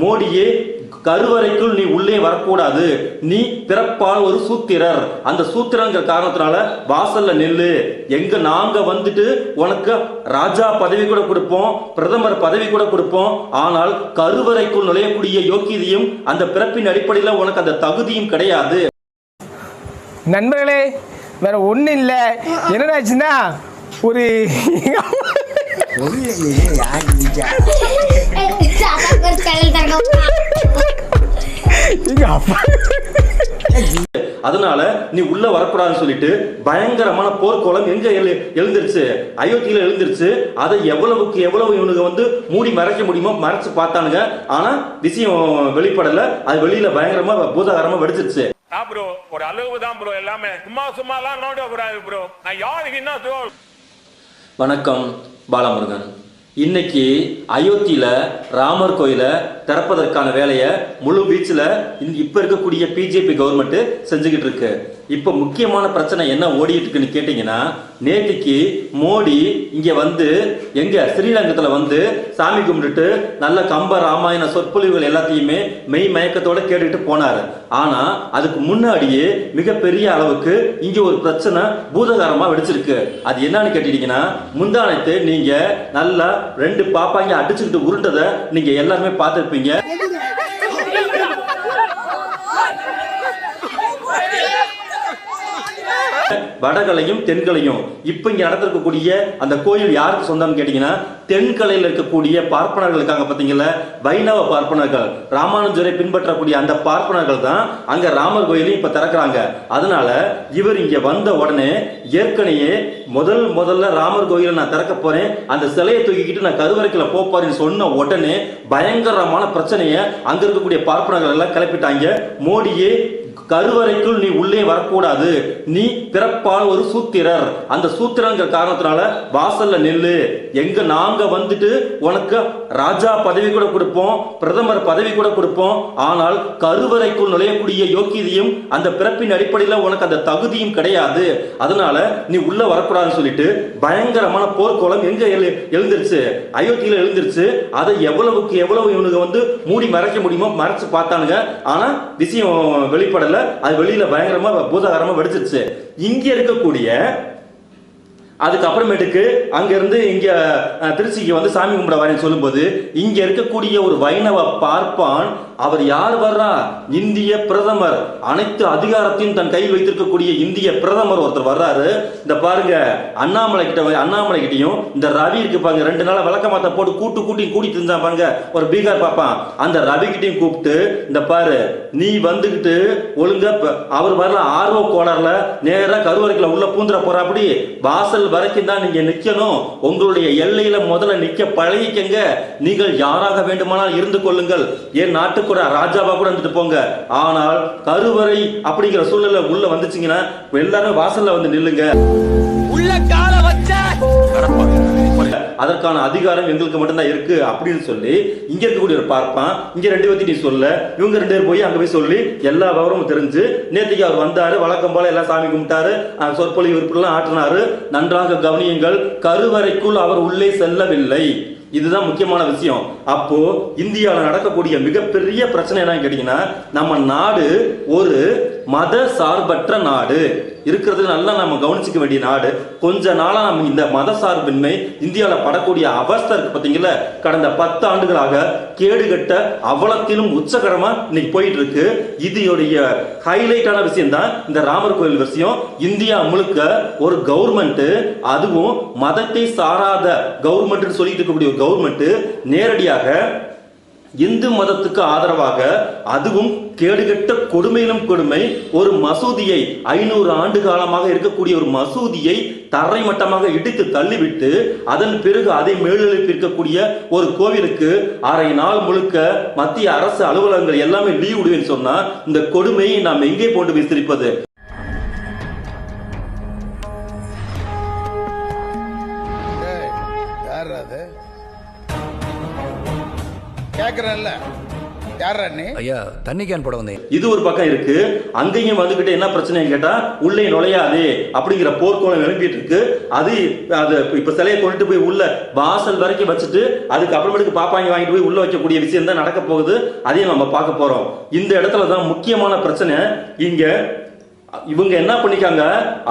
மோடியே கருவறைக்குள் நீ உள்ளே வரக்கூடாது. நீ பிறப்பால் ஒரு சூத்திரர். அந்த சூத்திரங்கிற காரணத்தினால வாசல்ல நில்லு. எங்க நாங்க வந்துட்டு உனக்கு ராஜா பதவி கூட கொடுப்போம் பிரதமர் பதவி கூட கொடுப்போம். ஆனால் கருவறைக்குள் நுழையக்கூடிய யோக்கியதையும் அந்த பிறப்பின் அடிப்படையில் உனக்கு அந்த தகுதியும் கிடையாது. நண்பர்களே வேற ஒன்றும் இல்லை. என்னடாச்சுன்னா ஒரு அதனால நீ உள்ள வரக்கூடாதுன்னு சொல்லிட்டு பயங்கரமான போர்க்கோளம் எங்க எழு எழுந்திருச்சு? அயோத்தியில எழுந்திருச்சு. அதை எவ்வளவுக்கு எவ்வளவு இவனுங்க வந்து மூடி மறைக்க முடியுமோ மறைச்சு பார்த்தானுங்க. ஆனா விஷயம் வெளிப்படல. அது வெளியில பயங்கரமா பூதாகரமா வெடிச்சிருச்சு. ப்ரோ ஒரு அளவு தான் ப்ரோ எல்லாமே. சும்மா சும்மாலாம் நோண்ட கூடாது ப்ரோ நான் யாருக்கு என்ன வணக்கம் பாலமுருகன். இன்னைக்கு அயோத்தியில ராமர் கோயிலை திறப்பதற்கான வேலையை முழு வீச்சில் இப்ப இருக்கக்கூடிய பிஜேபி கவர்மெண்ட் செஞ்சுக்கிட்டு இருக்கு. இப்போ முக்கியமான பிரச்சனை என்ன ஓடிட்டு இருக்குன்னு கேட்டிங்கன்னா நேற்றுக்கு மோடி இங்கே வந்து எங்கே ஸ்ரீரங்கத்தில் வந்து சாமி கும்பிட்டுட்டு நல்ல கம்ப ராமாயண சொற்பொழிவுகள் எல்லாத்தையுமே மெய் மயக்கத்தோட கேட்டுட்டு போனார். ஆனால் அதுக்கு முன்னாடியே மிகப்பெரிய அளவுக்கு இங்கே ஒரு பிரச்சனை பூதகாரமாக வெடிச்சிருக்கு. அது என்னன்னு கேட்டீங்கன்னா முந்தானத்தை நீங்கள் நல்லா ரெண்டு பாப்பாங்க அடிச்சுக்கிட்டு உருண்டதை நீங்கள் எல்லாருமே பார்த்துருப்பீங்க. வடகலையும் தென்கலையும் இப்ப இங்க நடந்திருக்கக்கூடிய அந்த கோயில் யாருக்கு சொந்தம்னு கேட்டீங்கன்னா தென்கலையில் இருக்கக்கூடிய பார்ப்பனர்கள் இருக்காங்க பாத்தீங்களா வைணவ பார்ப்பனர்கள். ராமானுஜரை பின்பற்றக்கூடிய அந்த பார்ப்பனர்கள் தான் அங்க ராமர் கோயிலையும் இப்ப திறக்கிறாங்க. அதனால இவர் இங்க வந்த உடனே ஏற்கனவே முதல் முதல்ல ராமர் கோயிலை நான் திறக்க போறேன். அந்த சிலையை தூக்கிக்கிட்டு நான் கருவறைக்குள்ள போப்பாருன்னு சொன்ன உடனே பயங்கரமான பிரச்சனையை அங்க இருக்கக்கூடிய பார்ப்பனர்கள் எல்லாம் கிளப்பிட்டாங்க. மோடியே கருவறைக்குள் நீ உள்ளே வரக்கூடாது. நீ பிறப்பால் ஒரு சூத்திரர். அந்த சூத்திரங்கிற காரணத்தினால வாசல்ல நில்லு. எங்க நாங்க வந்துட்டு உனக்கு ராஜா பதவி கூட கொடுப்போம் பிரதமர் பதவி கூட கொடுப்போம். ஆனால் கருவறைக்குள் நுழையக்கூடிய யோக்கியதையும் அந்த பிறப்பின் அடிப்படையில் உனக்கு அந்த தகுதியும் கிடையாது. அதனால நீ உள்ள வரக்கூடாதுன்னு சொல்லிட்டு பயங்கரமான போர்க்கோளம் எங்க எழு எழுந்திருச்சு? அயோத்தியில எழுந்திருச்சு. அதை எவ்வளவுக்கு எவ்வளவு இவனுக்கு வந்து மூடி மறைக்க முடியுமோ மறைச்சு பார்த்தானுங்க. ஆனா விஷயம் வெளிப்படல. அது வெளியில பயங்கரமா பூதாகரமா வெடிச்சிருச்சு. இங்க இருக்கக்கூடிய அதுக்கப்புறமேட்டுக்கு அங்க இருந்து இங்க திருச்சிக்கு வந்து சாமி கும்பிட வரேன்னு சொல்லும்போது இங்க இருக்கக்கூடிய ஒரு வைணவ பார்ப்பான் அவர் யார் வர்றா? இந்திய பிரதமர். அனைத்து அதிகாரத்தையும் தன் கையில் வைத்திருக்கக்கூடிய இந்திய பிரதமர் ஒருத்தர் வர்றாரு. இந்த பாருங்க அண்ணாமலை கிட்ட அண்ணாமலை கிட்டையும் இந்த ரவி இருக்கு பாருங்க ரெண்டு நாள் விளக்க மாத்த போட்டு கூட்டு கூட்டி கூட்டிட்டு இருந்தான் பாருங்க. ஒரு பீகார் பாப்பான். அந்த ரவி கிட்டையும் கூப்பிட்டு இந்த பாரு நீ வந்துகிட்டு ஒழுங்கா அவர் வரல ஆர்வ கோணர்ல நேரா கருவறைக்குள்ள உள்ள பூந்துற போறாப்படி. வாசல் வரைக்கும் தான் நீங்க நிக்கணும். உங்களுடைய எல்லையில முதல்ல நிக்க பழகிக்கங்க. நீங்கள் யாராக வேண்டுமானால் இருந்து கொள்ளுங்கள். என் நாட்டுக்கு ஒரு ராஜாவா கூட இருந்துட்டு போங்க. ஆனால் கருவறை அப்படிங்கிற சூழ்நிலை உள்ள வந்துச்சுங்கன்னா எல்லாரும் வாசல்ல வந்து நில்லுங்க. அதற்கான அதிகாரம் எங்களுக்கு மட்டும்தான் இருக்கு அப்படின்னு சொல்லி இங்க இருக்கக்கூடிய ஒரு பார்ப்பான் இங்க ரெண்டு பேர்த்தி நீ சொல்ல. இவங்க ரெண்டு பேர் போய் அங்க போய் சொல்லி எல்லா விவரமும் தெரிஞ்சு நேற்றுக்கு அவர் வந்தாரு வழக்கம் போல எல்லாம் சாமி கும்பிட்டாரு அஹ் சொற்பொழிவு உறுப்பினர்லாம் ஆற்றினாரு. நன்றாக கவனியுங்கள் கருவறைக்குள் அவர் உள்ளே செல்லவில்லை. இதுதான் முக்கியமான விஷயம். அப்போ இந்தியாவில் நடக்கக்கூடிய மிகப்பெரிய பிரச்சனை என்னன்னு கேட்டீங்கன்னா நம்ம நாடு ஒரு மத சார்பற்ற நாடு. இருக்கிறது நல்லா நம்ம கவனிச்சுக்க வேண்டிய நாடு கொஞ்ச நாளாக நம்ம இந்த மத சார்பின்மை இந்தியாவில் படக்கூடிய அவஸ்தை இருக்கு பார்த்தீங்களா கடந்த பத்து ஆண்டுகளாக கேடுகட்ட அவலத்திலும் உச்சகரமாக இன்னைக்கு போயிட்டு இருக்கு இதோடைய ஹைலைட்டான விஷயம் தான் இந்த ராமர் கோயில் விஷயம். இந்தியா முழுக்க ஒரு கவர்மெண்ட் அதுவும் மதத்தை சாராத கவர்மெண்ட் சொல்லிட்டு இருக்கக்கூடிய ஒரு கவர்மெண்ட் நேரடியாக இந்து மதத்துக்கு ஆதரவாக அதுவும் கேடுகட்ட கொடுமையிலும் கொடுமை. ஒரு மசூதியை ஐநூறு ஆண்டு காலமாக இருக்கக்கூடிய ஒரு மசூதியை தரை மட்டமாக இடித்து தள்ளிவிட்டு அதன் பிறகு அதை மேலெழுப்பியிருக்கக்கூடிய ஒரு கோவிலுக்கு அரை நாள் முழுக்க மத்திய அரசு அலுவலகங்கள் எல்லாமே லீவ் விடுவேன்னு சொன்னா இந்த கொடுமையை நாம் எங்கே போட்டு விசிரிப்பது யார் அது கேக்குறேன்ல. யாரா நீ? ஐயா தண்ணி கேன் போட வந்தேன். இது ஒரு பக்கம் இருக்கு அங்கேயும் வந்துகிட்டு என்ன பிரச்சனைன்னு கேட்டா உள்ளே நுழையாதே அப்படிங்கிற போர்க்கோளம் எழுப்பிட்டு இருக்கு. அது அது இப்ப சிலையை கொண்டுட்டு போய் உள்ள வாசல் வரைக்கும் வச்சுட்டு அதுக்கு அப்புறமேட்டுக்கு பாப்பாங்க வாங்கிட்டு போய் உள்ள வைக்கக்கூடிய விஷயம் தான் நடக்க போகுது. அதையும் நம்ம பார்க்க போறோம். இந்த இடத்துல தான் முக்கியமான பிரச்சனை. இங்க இவங்க என்ன பண்ணிக்காங்க?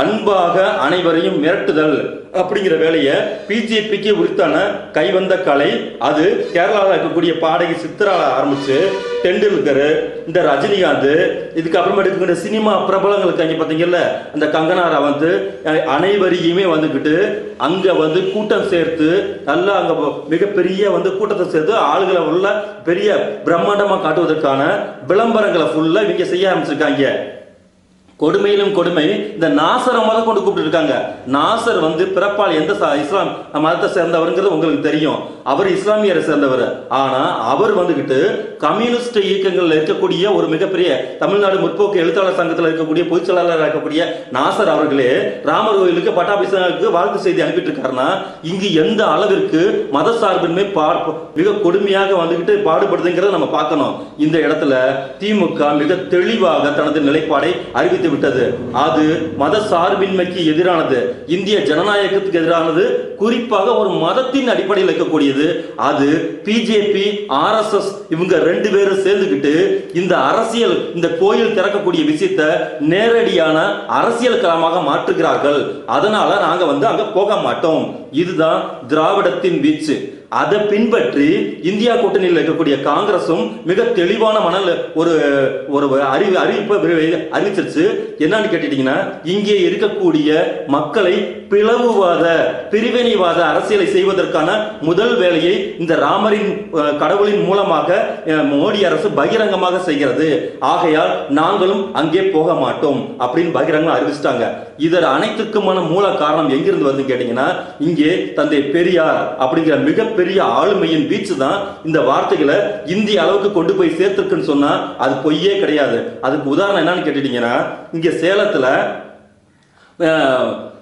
அன்பாக அனைவரையும் மிரட்டுதல் அப்படிங்கிற வேலையை பிஜேபிக்கு உரித்தான கைவந்த கலை. அது கேரளாவில் இருக்கக்கூடிய பாடகி சித்ரால ஆரம்பிச்சு டெண்டுல்கர் இந்த ரஜினிகாந்த் இதுக்கப்புறமா அப்புறமேட்டுக்கு சினிமா பிரபலங்களுக்கு அங்கே பார்த்தீங்கல்ல அந்த கங்கனாரா வந்து அனைவரையுமே வந்துக்கிட்டு அங்கே வந்து கூட்டம் சேர்த்து நல்லா அங்கே மிகப்பெரிய வந்து கூட்டத்தை சேர்த்து ஆளுகளை உள்ள பெரிய பிரம்மாண்டமாக காட்டுவதற்கான விளம்பரங்களை ஃபுல்லாக இவங்க செய்ய ஆரம்பிச்சிருக்காங்க. கொடுமையிலும் கொடுமை. இந்த நாசரை முதல் கொண்டு கூப்பிட்டு இருக்காங்க. நாசர் வந்து பிறப்பால் எந்த இஸ்லாம் மதத்தை சேர்ந்தவருங்கிறது உங்களுக்கு தெரியும். அவர் இஸ்லாமியரை சேர்ந்தவர். ஆனா அவர் வந்துகிட்டு கம்யூனிஸ்ட் இயக்கங்கள்ல இருக்கக்கூடிய ஒரு மிகப்பெரிய தமிழ்நாடு முற்போக்கு எழுத்தாளர் சங்கத்தில் இருக்கக்கூடிய பொதுச் செயலாளராக இருக்கக்கூடிய நாசர் அவர்களே ராமர் கோயிலுக்கு பட்டாபிஷேகத்துக்கு வாழ்த்து செய்தி அனுப்பிட்டு இருக்காருன்னா இங்கு எந்த அளவிற்கு மத சார்பின்மை மிக கொடுமையாக வந்துகிட்டு பாடுபடுதுங்கிறத நம்ம பார்க்கணும். இந்த இடத்துல திமுக மிக தெளிவாக தனது நிலைப்பாடை அறிவித்து விட்டது. அது மத சார்பின்மைக்கு எதிரானது. இந்திய ஜனநாயகத்துக்கு எதிரானது. குறிப்பாக ஒரு மதத்தின் அடிப்படையில் இருக்கக்கூடியது அது பிஜேபி ஆர்எஸ்எஸ் இவங்க ரெண்டு பேரும் சேர்ந்துக்கிட்டு இந்த அரசியல் இந்த கோயில் திறக்கக்கூடிய விஷயத்த நேரடியான அரசியல் களமாக மாற்றுகிறார்கள். அதனால நாங்க வந்து அங்க போக மாட்டோம். இதுதான் திராவிடத்தின் வீச்சு. அதை பின்பற்றி இந்தியா கூட்டணியில் இருக்கக்கூடிய காங்கிரஸும் மிக தெளிவான மனல் ஒரு ஒரு அறிவி அறிவிப்பை அறிவிச்சிருச்சு. என்னன்னு கேட்டுட்டீங்கன்னா இங்கே இருக்கக்கூடிய மக்களை பிளவுவாத பிரிவினைவாத அரசியலை செய்வதற்கான முதல் வேலையை இந்த ராமரின் கடவுளின் மூலமாக மோடி அரசு பகிரங்கமாக செய்கிறது. ஆகையால் நாங்களும் அங்கே போக மாட்டோம் அப்படின்னு பகிரங்கமா அறிவிச்சிட்டாங்க. இதர் அனைத்துக்குமான மூல காரணம் எங்கிருந்து வருது கேட்டீங்கன்னா இங்கே தந்தை பெரியார் அப்படிங்கிற மிகப்பெரிய ஆளுமையின் வீச்சு தான் இந்த வார்த்தைகளை இந்திய அளவுக்கு கொண்டு போய் சேர்த்திருக்குன்னு சொன்னா அது பொய்யே கிடையாது. அதுக்கு உதாரணம் என்னன்னு கேட்டுட்டீங்கன்னா இங்க சேலத்துல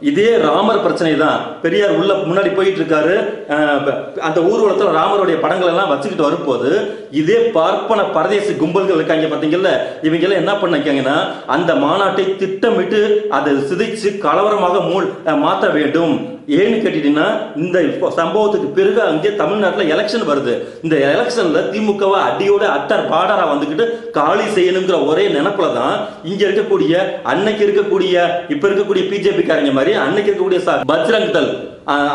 இதே ராமர் பிரச்சனை தான் பெரியார் உள்ள முன்னாடி போயிட்டு இருக்காரு அந்த ஊர்வலத்தில் ராமருடைய படங்கள் எல்லாம் வச்சுக்கிட்டு வரும்போது இதே பார்ப்பன பரதேசி கும்பல்கள் இருக்காங்க பார்த்தீங்கல்ல இவங்க எல்லாம் என்ன பண்ணிக்காங்கன்னா அந்த மாநாட்டை திட்டமிட்டு அதை சிதைச்சு கலவரமாக மூ- மாற்ற வேண்டும். ஏன்னு கேட்டீங்கன்னா இந்த இப்போ சம்பவத்துக்கு பிறகு அங்கே தமிழ்நாட்டில் எலெக்ஷன் வருது. இந்த எலெக்ஷனில் திமுகவை அடியோட அட்டர் பாடரா வந்துக்கிட்டு காலி செய்யணுங்கிற ஒரே நினப்பில் தான் இங்கே இருக்கக்கூடிய அன்னைக்கு இருக்கக்கூடிய இப்போ இருக்கக்கூடிய பிஜேபி காரங்க மாதிரி அன்னைக்கு இருக்கக்கூடிய பஜ்ரங் தல்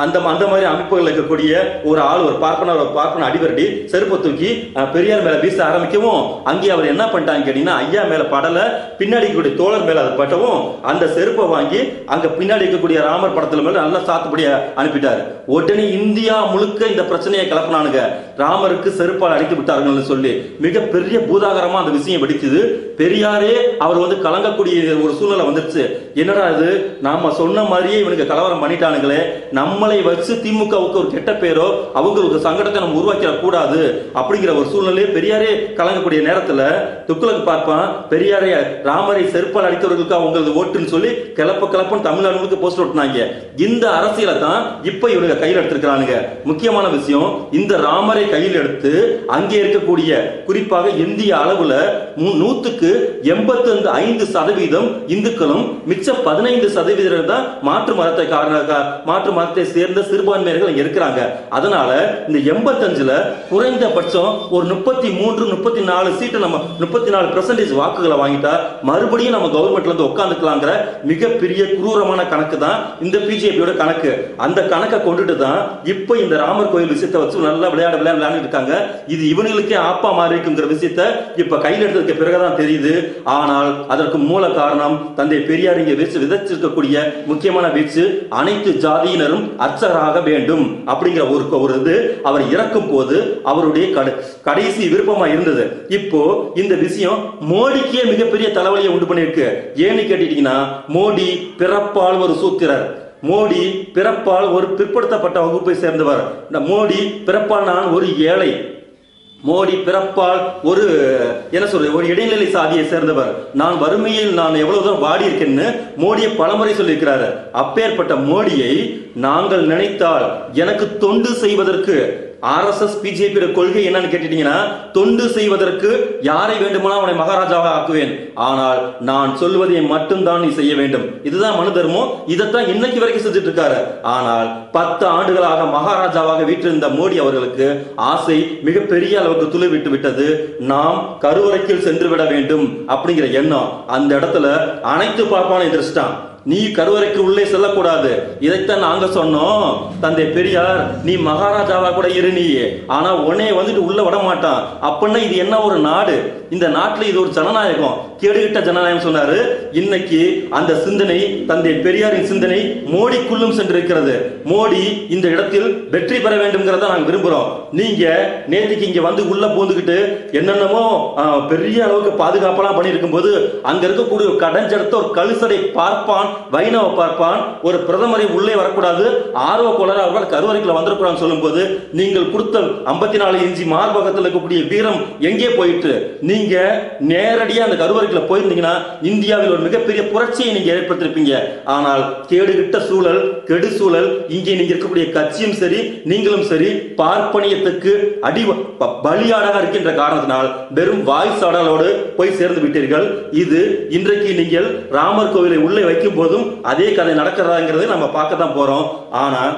அந்த அந்த மாதிரி அமைப்புகள் இருக்கக்கூடிய ஒரு ஆள் ஒரு பார்ப்பன ஒரு பார்ப்பன அடிவரடி செருப்பை தூக்கி பெரியார் மேல வீச ஆரம்பிக்கவும் அங்கே அவர் என்ன பண்ணிட்டாங்க கேட்டீங்கன்னா ஐயா மேல படல பின்னாடி இருக்கக்கூடிய தோழர் மேல அது பட்டவும் அந்த செருப்பை வாங்கி அங்க பின்னாடி இருக்கக்கூடிய ராமர் படத்துல மேல நல்லா சாத்துப்படியா அனுப்பிட்டார். உடனே இந்தியா முழுக்க இந்த பிரச்சனையை கிளப்பினானுங்க. ராமருக்கு செருப்பால் அடித்து விட்டார்கள் சொல்லி மிகப்பெரிய பூதாகரமா அந்த விஷயம் வெடித்தது பெரியாரே அவர் வந்து கலங்கக்கூடிய ஒரு சூழ்நிலை வந்துருச்சு. என்னடா இது? நாம சொன்ன மாதிரியே இவனுக்கு கலவரம் பண்ணிட்டானுங்களே. நம்மளை வச்சு திமுகவுக்கு ஒரு கெட்ட பேரோ அவங்களுக்கு சங்கடத்தை நம்ம உருவாக்கிட கூடாது அப்படிங்கிற ஒரு சூழ்நிலையே பெரியாரே கலங்கக்கூடிய நேரத்துல துக்குலக்கு பார்ப்பான். பெரியாரை ராமரை செருப்பால் அடித்தவர்களுக்கு அவங்களது ஓட்டுன்னு சொல்லி கிளப்ப கிளப்பன்னு தமிழ்நாடு போஸ்ட் ஓட்டுனாங்க இந்த அரசியலை தான் இப்ப இவனுங்க கையில் எடுத்திருக்கிறானுங்க. முக்கியமான விஷயம் இந்த ராமரை கையில் எடுத்து அங்கே இருக்கக்கூடிய குறிப்பாக இந்திய அளவுல நூத்துக்கு நூத்துக்கு எண்பத்தி ஐந்து சதவீதம் இந்துக்களும் மிச்ச பதினைந்து சதவீதம் தான் மாற்று மதத்தை காரணமாக மாற்று மதத்தை சேர்ந்த சிறுபான்மையினர்கள் இங்க இருக்கிறாங்க. அதனால இந்த எண்பத்தஞ்சுல குறைந்தபட்சம் ஒரு முப்பத்தி மூன்று முப்பத்தி நாலு சீட்டு நம்ம முப்பத்தி நாலு பெர்சன்டேஜ் வாக்குகளை வாங்கிட்டா மறுபடியும் நம்ம கவர்மெண்ட்ல இருந்து உட்காந்துக்கலாங்கிற மிகப்பெரிய குரூரமான கணக்கு தான் இந்த பிஜேபியோட கணக்கு. அந்த கணக்கை கொண்டுட்டு தான் இப்போ இந்த ராமர் கோயில் விஷயத்தை வச்சு நல்லா விளையாட விளையாட விளையாண்டு இருக்காங்க. இது இவனுங்களுக்கே ஆப்பா மாறி இருக்குங்கிற விஷயத்த இப்ப கையில் எடுத்ததுக்கு பிறகுதான் தெரியுது ஆனால் அதற்கு மூல காரணம் தந்தை பெரியார் இங்கே விதைச்சிருக்கக்கூடிய முக்கியமான வீச்சு அனைத்து ஜாதியினரும் அர்ச்சகராக வேண்டும் அப்படிங்கிற ஒரு ஒரு இது அவர் இறக்கும் போது அவருடைய கடைசி விருப்பமா இருந்தது. இப்போ இந்த விஷயம் மோடிக்கே மிகப்பெரிய தலைவலியை உண்டு பண்ணியிருக்கு. ஏன்னு கேட்டீங்கன்னா மோடி பிறப்பால் ஒரு சூத்திரர். மோடி பிறப்பால் ஒரு பிற்படுத்தப்பட்ட வகுப்பை சேர்ந்தவர். இந்த மோடி பிறப்பால் நான் ஒரு ஏழை. மோடி பிறப்பால் ஒரு என்ன சொல்றது ஒரு இடைநிலை சாதியை சேர்ந்தவர். நான் வறுமையில் நான் எவ்வளவு தூரம் வாடி இருக்கேன்னு மோடியை பலமுறை சொல்லியிருக்கிறாரு. அப்பேற்பட்ட மோடியை நாங்கள் நினைத்தால் எனக்கு தொண்டு செய்வதற்கு ஆர்எஸ்எஸ் பிஜேபி கொள்கை என்னன்னு கேட்டுட்டீங்கன்னா தொண்டு செய்வதற்கு யாரை வேண்டுமானால் அவனை மகாராஜாவாக ஆக்குவேன். ஆனால் நான் சொல்வதை மட்டும்தான் நீ செய்ய வேண்டும். இதுதான் மனு தர்மம். இதைத்தான் இன்னைக்கு வரைக்கும் செஞ்சுட்டு இருக்காரு ஆனால் பத்து ஆண்டுகளாக மகாராஜாவாக வீட்டிருந்த மோடி அவர்களுக்கு ஆசை மிகப்பெரிய அளவுக்கு துளி விட்டு விட்டது. நாம் கருவறைக்குள் சென்று விட வேண்டும் அப்படிங்கிற எண்ணம் அந்த இடத்துல அனைத்து பார்ப்பான எதிர்ச்சிட்டான் நீ கருவறைக்கு உள்ளே செல்லக்கூடாது. இதைத்தான் நாங்க சொன்னோம். தந்தை பெரியார் நீ மகாராஜாவா கூட இரு நீ ஆனா உன்னைய வந்துட்டு உள்ள விட மாட்டான். அப்படின்னா இது என்ன ஒரு நாடு? இந்த நாட்டில் இது ஒரு ஜனநாயகம். கேடுகிட்ட ஜனநாயகம் சொன்னாரு. இன்னைக்கு அந்த சிந்தனை தந்தை பெரியாரின் சிந்தனை மோடிக்குள்ளும் சென்றிருக்கிறது. மோடி இந்த இடத்தில் வெற்றி பெற வேண்டும்ங்கிறத நாங்கள் விரும்புகிறோம் நீங்க நேற்றுக்கு இங்க வந்து உள்ள பூந்துக்கிட்டு என்னென்னமோ பெரிய அளவுக்கு பாதுகாப்பெல்லாம் பண்ணியிருக்கும் போது அங்க இருக்கக்கூடிய கடஞ்செடுத்த ஒரு கழுசடை பார்ப்பான் வைணவ பார்ப்பான் ஒரு பிரதமரை உள்ளே வரக்கூடாது ஆர்வ கோளர் அவர்கள் கருவறைக்குள்ள வந்திருக்கிறான்னு சொல்லும்போது நீங்கள் கொடுத்த ஐம்பத்தி நாலு இன்ச்சி மார்பகத்தில் இருக்கக்கூடிய வீரம் எங்கே போயிட்டு நீங்க நீங்க நேரடியாக அந்த கருவறைக்குள்ள போயிருந்தீங்கன்னா இந்தியாவில் ஒரு மிகப்பெரிய புரட்சியை நீங்க ஏற்படுத்திருப்பீங்க ஆனால் கேடுகிட்ட சூழல் கெடு சூழல் இங்கே நீங்க இருக்கக்கூடிய கட்சியும் சரி நீங்களும் சரி பார்ப்பனியத்துக்கு அடி ப- பலியாடாக இருக்கின்ற காரணத்தினால் வெறும் வாய் சாடலோடு போய் சேர்ந்து விட்டீர்கள். இது இன்றைக்கு நீங்கள் ராமர் கோவிலை உள்ளே வைக்கும் போதும் அதே கதை நடக்கிறதாங்கிறதை நம்ம பார்க்க தான் போறோம். ஆனால்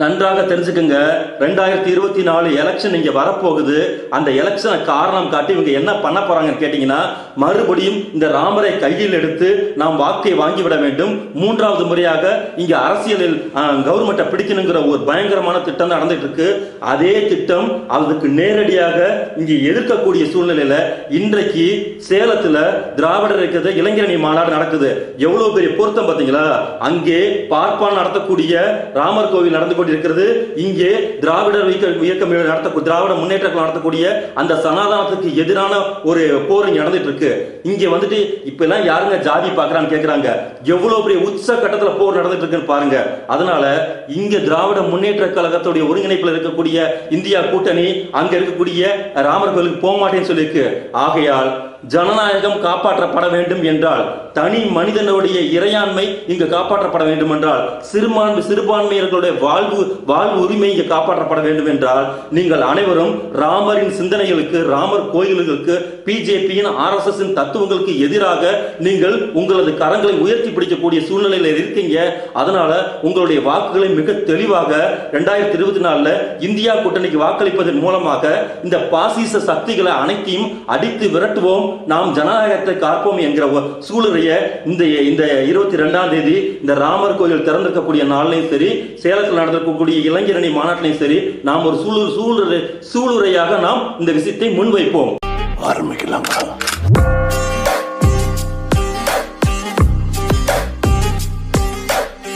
நன்றாக தெரிஞ்சுக்குங்க. ரெண்டாயிரத்தி இருபத்தி நாலு எலெக்ஷன் இங்கே வரப்போகுது. அந்த எலெக்ஷனை காரணம் காட்டி இவங்க என்ன பண்ண போறாங்கன்னு கேட்டீங்கன்னா மறுபடியும் இந்த ராமரை கையில் எடுத்து நாம் வாக்கை வாங்கிவிட வேண்டும். மூன்றாவது முறையாக இங்கே அரசியலில் கவர்மெண்ட்டை பிடிக்கணுங்கிற ஒரு பயங்கரமான திட்டம் தான் நடந்துட்டு இருக்கு அதே திட்டம் அதுக்கு நேரடியாக இங்கே எதிர்க்கக்கூடிய சூழ்நிலையில இன்றைக்கு சேலத்தில் திராவிடர் இருக்கிறது இளைஞரணி மாநாடு நடக்குது. எவ்வளவு பெரிய பொருத்தம் பார்த்தீங்களா? அங்கே பார்ப்பான் நடத்தக்கூடிய ராமர் கோவில் நடந்து கொண்டு கொண்டிருக்கிறது. இங்கே திராவிடர் இயக்க- இயக்கம் நடத்த திராவிட முன்னேற்றங்கள் நடத்தக்கூடிய அந்த சனாதனத்துக்கு எதிரான ஒரு போர் இங்க நடந்துட்டு இருக்கு இங்க வந்துட்டு இப்ப எல்லாம் யாருங்க ஜாதி பாக்குறான்னு கேக்குறாங்க. எவ்வளவு பெரிய உச்ச கட்டத்துல போர் நடந்துட்டு இருக்குன்னு பாருங்க. அதனால இங்க திராவிட முன்னேற்ற கழகத்துடைய ஒருங்கிணைப்புல இருக்கக்கூடிய இந்தியா கூட்டணி அங்க இருக்கக்கூடிய ராமர் கோயிலுக்கு போக மாட்டேன்னு சொல்லியிருக்கு. ஆகையால் ஜனநாயகம் காப்பாற்றப்பட வேண்டும் என்றால் தனி மனிதனுடைய இறையாண்மை இங்கு காப்பாற்றப்பட வேண்டும் என்றால் சிறுபான்மை சிறுபான்மையர்களுடைய வாழ்வு வாழ்வு உரிமை இங்கு காப்பாற்றப்பட வேண்டும் என்றால் நீங்கள் அனைவரும் ராமரின் சிந்தனைகளுக்கு ராமர் கோயில்களுக்கு பிஜேபியின் ஆர்எஸ்எஸ் தத்துவங்களுக்கு எதிராக நீங்கள் உங்களது கரங்களை உயர்த்தி பிடிக்கக்கூடிய சூழ்நிலையில இருக்கீங்க. அதனால உங்களுடைய வாக்குகளை மிக தெளிவாக ரெண்டாயிரத்தி இருபத்தி நாலுல இந்தியா கூட்டணிக்கு வாக்களிப்பதன் மூலமாக இந்த பாசிச சக்திகளை அனைத்தையும் அடித்து விரட்டுவோம். நாம் ஜனநாயகத்தை காப்போம் என்கிற ஒரு இந்த இந்த இருபத்தி ரெண்டாம் தேதி இந்த ராமர் கோயில் திறந்திருக்கக்கூடிய நாள்லையும் சரி சேலத்தில் நடந்திருக்கக்கூடிய இளைஞரணி மாநாட்டிலையும் சரி நாம் ஒரு சூழு சூளுரை சூளுரையாக நாம் இந்த விஷயத்தை முன்வைப்போம். ஆரம்பிக்கலாங்களா